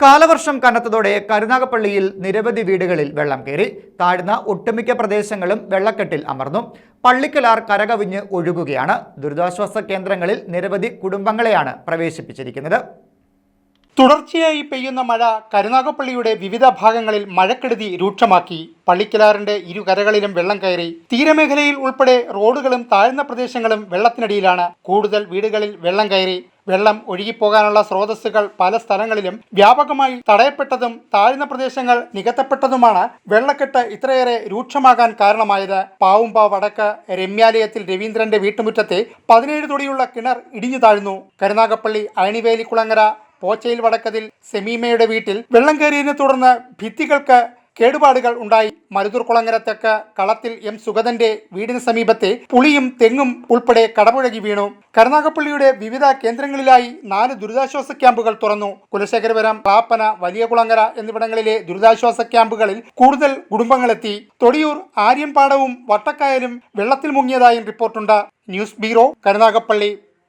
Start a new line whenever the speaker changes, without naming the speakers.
കാലവർഷം കനത്തതോടെ കരുനാഗപ്പള്ളിയിൽ നിരവധി വീടുകളിൽ വെള്ളം കയറി. താഴ്ന്ന ഒട്ടുമിക്ക പ്രദേശങ്ങളും വെള്ളക്കെട്ടിൽ അമർന്നു. പള്ളിക്കലാർ കരകവിഞ്ഞ് ഒഴുകുകയാണ്. ദുരിതാശ്വാസ കേന്ദ്രങ്ങളിൽ നിരവധി കുടുംബങ്ങളെയാണ് പ്രവേശിപ്പിച്ചിരിക്കുന്നത്.
തുടർച്ചയായി പെയ്യുന്ന മഴ കരുനാഗപ്പള്ളിയുടെ വിവിധ ഭാഗങ്ങളിൽ മഴക്കെടുതി രൂക്ഷമാക്കി. പള്ളിക്കലാറിന്റെ ഇരുകരകളിലും വെള്ളം കയറി. തീരമേഖലയിൽ ഉൾപ്പെടെ റോഡുകളും താഴ്ന്ന പ്രദേശങ്ങളും വെള്ളത്തിനടിയിലാണ്. കൂടുതൽ വീടുകളിൽ വെള്ളം കയറി. വെള്ളം ഒഴുകിപ്പോകാനുള്ള സ്രോതസ്സുകൾ പല സ്ഥലങ്ങളിലും വ്യാപകമായി തടയപ്പെട്ടതും താഴ്ന്ന പ്രദേശങ്ങൾ നികത്തപ്പെട്ടതുമാണ് വെള്ളക്കെട്ട് ഇത്രയേറെ രൂക്ഷമാകാൻ കാരണമായത്. പാവുമ്പ വടക്ക് രമ്യാലയത്തിൽ രവീന്ദ്രന്റെ വീട്ടുമുറ്റത്തെ പതിനേഴ് തൊടിയുള്ള കിണർ ഇടിഞ്ഞു താഴ്ന്നു. കരുനാഗപ്പള്ളി അയണിവേലിക്കുളങ്ങര പോച്ചയിൽ വടക്കതിൽ സെമീമയുടെ വീട്ടിൽ വെള്ളം കയറിയതിനെ തുടർന്ന് ഭിത്തികൾക്ക് കേടുപാടുകൾ ഉണ്ടായി. മരുതൂർ കുളങ്ങര തെക്ക് കളത്തിൽ എം സുഗതന്റെ വീടിന് സമീപത്തെ പുളിയും തെങ്ങും ഉൾപ്പെടെ കടപുഴകി വീണു. കരുനാഗപ്പള്ളിയുടെ വിവിധ കേന്ദ്രങ്ങളിലായി നാല് ദുരിതാശ്വാസ ക്യാമ്പുകൾ തുറന്നു. കുലശേഖരപുരം പാപ്പന വലിയ കുളങ്ങര എന്നിവിടങ്ങളിലെ ദുരിതാശ്വാസ ക്യാമ്പുകളിൽ കൂടുതൽ കുടുംബങ്ങളെത്തി. തൊടിയൂർ ആര്യൻപാടവും വട്ടക്കായലും വെള്ളത്തിൽ മുങ്ങിയതായും റിപ്പോർട്ടുണ്ട്. News bureau Karunagappally.